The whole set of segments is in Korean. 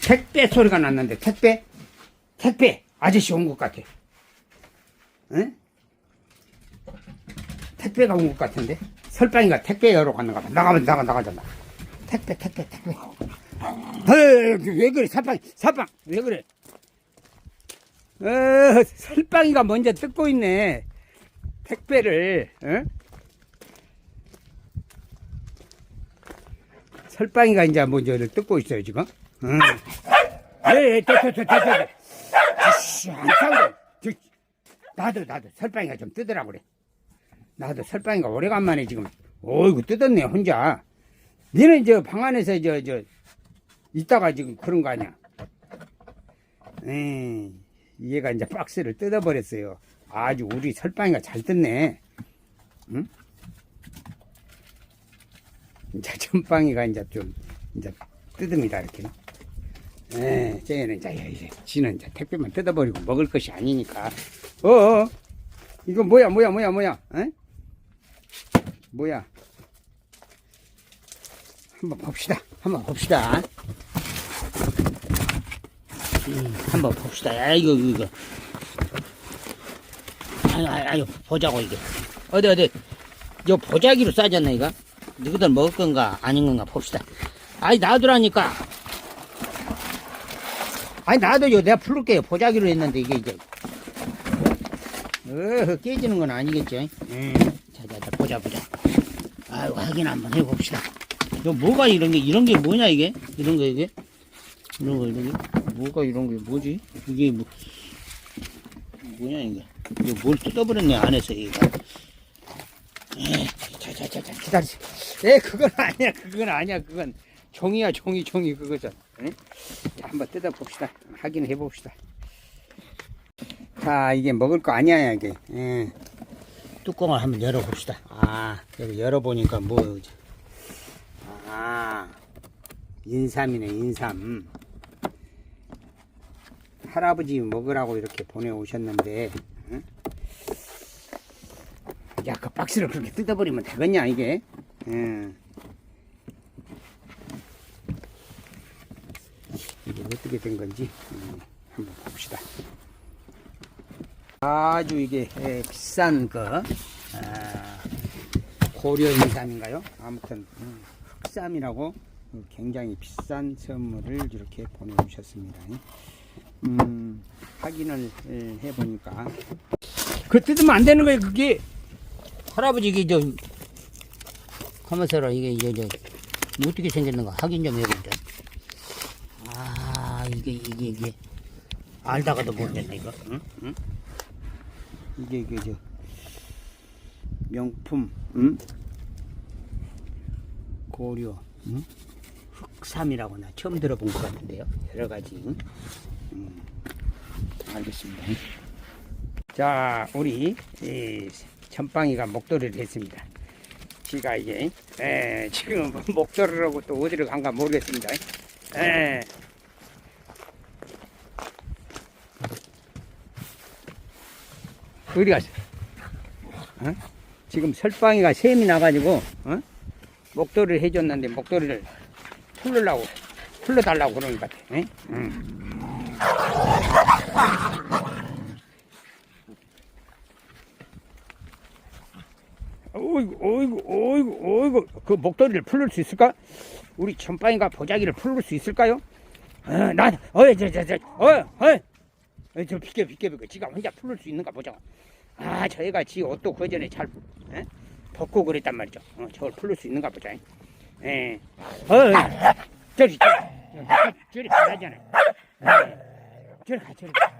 택배 소리가 났는데 택배 택배 아저씨 온 것 같아. 응? 택배가 온 것 같은데 설방이가 택배 열어 갔는가 봐. 나가면 나가 나가잖아. 택배 택배 택배. 에이, 왜 그래 설빵 설빵 왜 그래? 어, 설빵이가 먼저 뜯고 있네. 택배를. 응? 설빵이가 이제 먼저를 뜯고 있어요 지금. 응. 예, 예, 됐, 됐, 됐, 됐, 됐. 아씨, 안 싸우래. 저, 나도, 나도, 설빵이가 좀 뜯으라고 그래. 나도 설빵이가 오래간만에 지금, 어이구, 뜯었네, 혼자. 니는 저 방 안에서 저, 저, 있다가 지금 그런 거 아니야. 에이, 얘가 이제 박스를 뜯어버렸어요. 아주 우리 설빵이가 잘 뜯네. 응? 이제 전빵이가 이제 좀, 이제 뜯습니다, 이렇게. 예, 쟤는 이제, 이제, 지는 이제 택배만 뜯어버리고 먹을 것이 아니니까. 어, 어, 이거 뭐야, 뭐야, 뭐야, 뭐야, 에? 뭐야. 한번 봅시다. 한번 봅시다. 음, 한번 봅시다. 야, 이거, 이거. 아유, 아유, 아유, 보자고, 이게. 어디, 어디. 이거 보자기로 싸졌나, 이거? 너희들 먹을 건가, 아닌 건가 봅시다. 아이, 놔두라니까. 아니 놔둬요 내가 풀을게요. 보자기로 했는데 이게 이제. 어 깨지는 건 아니겠죠 음. 자자자 보자 보자. 아유 확인 한번 해봅시다. 이거 뭐가 이런 게 이런 게 뭐냐 이게? 이런 거 이게? 이런 거 이런 게? 뭐가 이런 게 뭐지? 이게 뭐 뭐냐 이게? 이거 뭘 뜯어버렸네 안에서 이거 에 자자자자 기다리세요. 에 그건 아니야 그건 아니야 그건. 종이야 종이 종이 그거죠 에? 자, 한번 뜯어 봅시다. 확인해 봅시다. 자, 이게 먹을 거 아니야, 이게. 예. 뚜껑을 한번 열어 봅시다. 아, 여기 열어 보니까 뭐, 아, 인삼이네, 인삼. 할아버지 먹으라고 이렇게 보내 오셨는데, 응? 야, 그 박스를 그렇게 뜯어버리면 되겠냐, 이게? 예. 이게 어떻게 된 건지 음, 한번 봅시다. 아주 이게 에, 비싼 거 아, 고려 인삼인가요? 아무튼 음, 흑삼이라고 굉장히 비싼 선물을 이렇게 보내주셨습니다. 음, 확인을 에, 해보니까 그 뜯으면 안 되는 거예요. 그게 할아버지 이게 저 가만있어라 이게 이제 저 어떻게 생겼는가 확인 좀 해보자. 아 이게 이게 이게 알다가도 모르겠네 이거 응? 응? 이게 이게 저 명품 응? 고려 응? 흑삼이라고 나 처음 들어본 것 같은데요 여러 가지 응? 음, 알겠습니다 자 우리 이 전빵이가 목도리를 했습니다 지가 이게 에, 지금 목도리를 하고 또 어디로 간가 모르겠습니다 에. 어디 갔어? 어? 지금 설방이가 샘이 나가지고 어? 목도리를 해줬는데 목도리를 풀르려고 풀러달라고 그러는 것 같아. 응? 응. 어이구, 어이구, 어이구, 어이구, 그 목도리를 풀을 수 있을까? 우리 전빵이가 보자기를 풀을 수 있을까요? 어, 나, 어이, 저, 저, 저, 어, 어, 어, 저 비켜, 비켜, 비켜. 지가 혼자 풀을 수 있는가 보자. 아, 저희가 지 옷도 그 전에 잘 에? 벗고 그랬단 말이죠. 어, 저걸 풀을 수 있는가 보자. 예. 어, 어, 저리, 저리, 저리, 가잖아. 저리 가, 저리 가.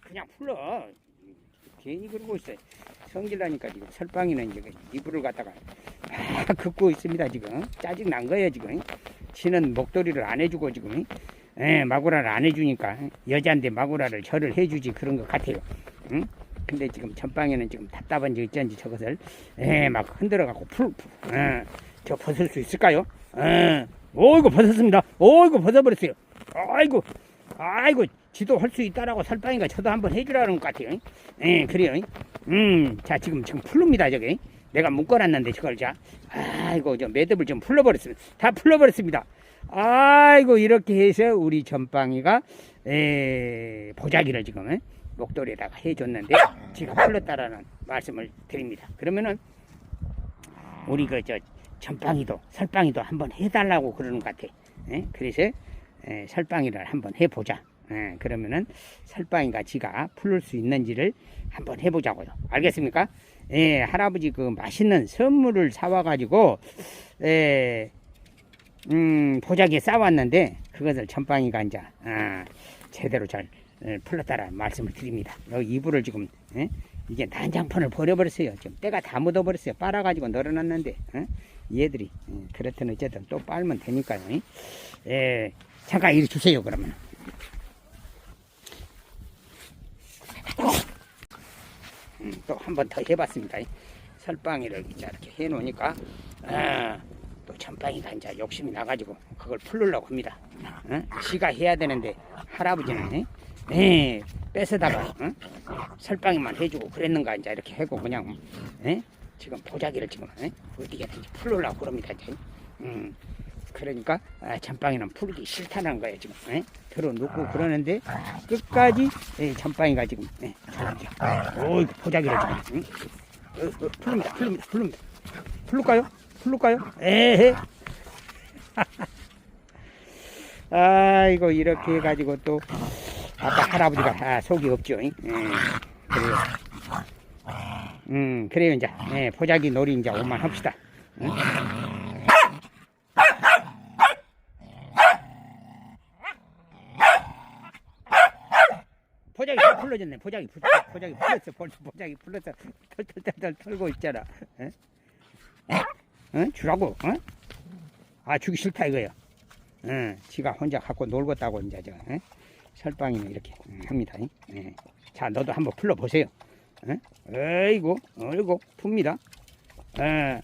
그냥 풀러. 괜히 그러고 있어요. 성질나니까 지금 설방이는 이제 이불을 갖다가 아, 긋고 있습니다 지금 짜증 난 거예요 지금 지는 목도리를 안 해주고 지금 예, 마구라를 안 해주니까 여자인데 마구라를 저를 해주지 그런 것 같아요. 응? 근데 지금 전방에는 지금 답답한지 어쩐지 저것을 예, 막 흔들어 갖고 풀, 풀 예, 저 벗을 수 있을까요? 예. 오이고 벗었습니다. 오이고 벗어버렸어요. 아이고 아이고 지도 할 수 있다라고 살빵이가 저도 한번 해주라는 것 같아요. 예, 그래요. 음, 자 지금 지금 풀릅니다 저게. 내가 묶어놨는데 저걸 자, 아이고 저 매듭을 좀 풀러버렸습니다. 다 풀러버렸습니다. 아이고 이렇게 해서 우리 전빵이가 에, 보자기를 지금 에, 목도리에다가 해줬는데 지가 풀렸다라는 말씀을 드립니다. 그러면은 우리 그 저 전빵이도 설빵이도 한번 해달라고 그러는 것 같아. 에? 그래서 에, 설빵이를 한번 해보자. 에, 그러면은 설빵이가 지가 풀을 수 있는지를 한번 해보자고요. 알겠습니까? 예, 할아버지 그 맛있는 선물을 사와가지고 에, 음, 보자기에 싸왔는데 그것을 전빵이가 이제 아, 제대로 잘 에, 풀렸다라는 말씀을 드립니다. 여기 이불을 지금 에? 이게 난장판을 버려버렸어요. 지금 때가 다 묻어버렸어요. 빨아가지고 널어놨는데 에? 얘들이 에, 그렇든 어쨌든 또 빨면 되니까요. 에? 에, 잠깐 이리 주세요 그러면. 음, 또한 번 더 해봤습니다. 설빵이를 이제 이렇게 해놓으니까 아, 또 전빵이가 이제 욕심이 나가지고 그걸 풀으려고 합니다. 어? 지가 해야 되는데 할아버지는 에? 에, 뺏어다가 어? 설빵이만 해주고 그랬는가 이제 이렇게 하고 그냥 에? 지금 보자기를 지금 에? 어디게든지 풀으려고 그럽니다. 이제. 음, 그러니까 아, 전빵이는 풀기 싫다는 거예요 지금 에? 들어놓고 그러는데 끝까지 에, 전빵이가 지금 에, 오 보자기를 지금 응? 어, 어, 풀립니다 풀립니다 풀립니다 풀릴까요? 풀릴까요? 에헤 아이고 이렇게 해가지고 또 아까 할아버지가 아, 속이 없죠 잉? 예, 그래요 음 그래요 이제 예, 보자기 놀이 이제 오만 합시다 응? 보자기 다 풀러졌네. 보자기 풀, 보자기 풀렸어. 벌- 보자기 풀렸어. 털털털털 털고 있잖아. 에? 응? 주라고. 어? 아 주기 싫다 이거요. 응. 지가 혼자 갖고 놀겠다고 이제 저 에? 설빵이는 이렇게 음, 합니다. 예. 자 너도 한번 풀러 보세요. 에? 어이구 어이구 풉니다. 에.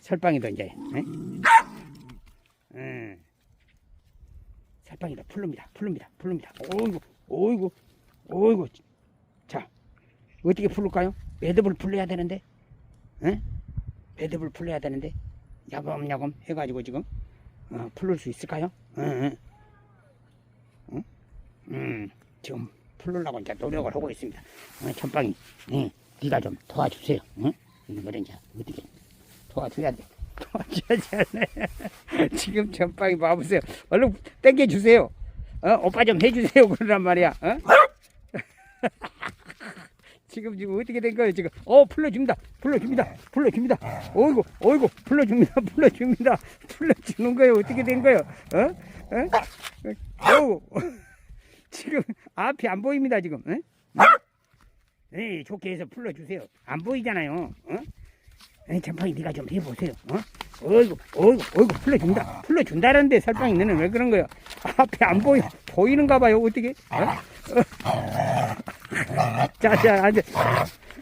설빵이도 이제. 에? 에. 설빵이도 풀릅니다. 풀릅니다. 풀릅니다. 어이구 어이구, 어이구. 자, 어떻게 풀을까요? 매듭을 풀려야 되는데, 에? 매듭을 풀려야 되는데, 야금야금 해가지고 지금, 어, 풀을 수 있을까요? 응, 응. 응? 음, 지금 풀으려고 이제 노력을 하고 있습니다. 어, 천빵이, 응, 네가 좀 도와주세요. 응? 이거를 이제 어떻게 도와줘야 돼. 도와줘야지. 지금 전빵이 봐보세요. 얼른 땡겨주세요. 어, 오빠 좀 해주세요. 그러란 말이야. 어? 지금 지금 어떻게 된 거예요? 지금 어 풀려줍니다. 풀려줍니다. 풀려줍니다. 어이구 어이구 풀려줍니다. 풀려줍니다. 풀려주는 거예요. 어떻게 된 거예요? 어? 어? 어우 지금 앞이 안 보입니다. 지금. 에? 네, 좋게 해서 풀려주세요. 안 보이잖아요. 어? 에이, 전팡이 네가 좀 해보세요. 어? 어이구, 어이구, 어이구, 풀려준다. 풀려준다는데 설방이 너는 왜 그런 거야? 앞에 안 보이, 보이는가 봐요. 어떻게? 어? 어? 자, 자, 앉아.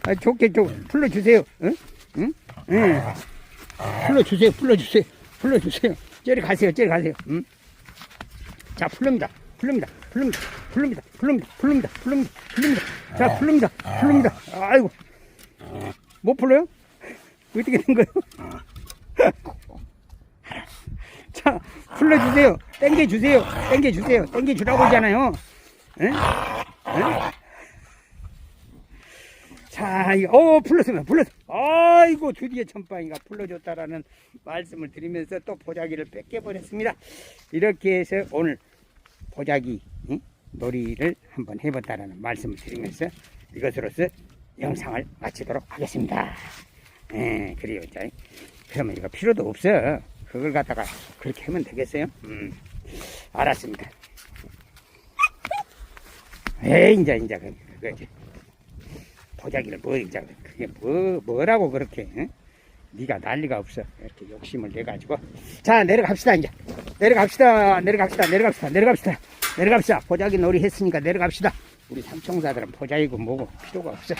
아, 좋게 좀 풀려주세요. 응? 응? 응. 풀려주세요. 풀려주세요. 풀려주세요. 저리 가세요. 저리 가세요. 응? 자, 풀립니다. 풀립니다. 풀립니다. 풀립니다. 풀립니다. 풀립니다. 풀립니다. 풀립니다. 자, 풀립니다. 풀립니다. 아이고. 못 풀어요? 어떻게 된 거예요? 자, 풀러주세요. 땡겨주세요. 땡겨주세요. 땡겨주라고 하잖아요. 에? 에? 자, 어, 풀렸습니다. 풀렸어. 아이고, 드디어 천빵이가 풀러줬다라는 말씀을 드리면서 또 보자기를 뺏겨버렸습니다. 이렇게 해서 오늘 보자기 응? 놀이를 한번 해봤다라는 말씀을 드리면서 이것으로서 영상을 마치도록 하겠습니다. 예, 그래요. 자, 그러면 이거 필요도 없어. 그걸 갖다가 그렇게 하면 되겠어요? 음, 알았습니다. 에이, 이제, 이제, 그, 그거지. 보자기를 뭐, 이제, 그게 뭐, 뭐라고 그렇게, 응? 네가 난리가 없어. 이렇게 욕심을 내가지고. 자, 내려갑시다, 이제. 내려갑시다, 내려갑시다, 내려갑시다, 내려갑시다. 내려갑시다. 보자기 놀이 했으니까 내려갑시다. 우리 삼총사들은 보자기고 뭐고 필요가 없어.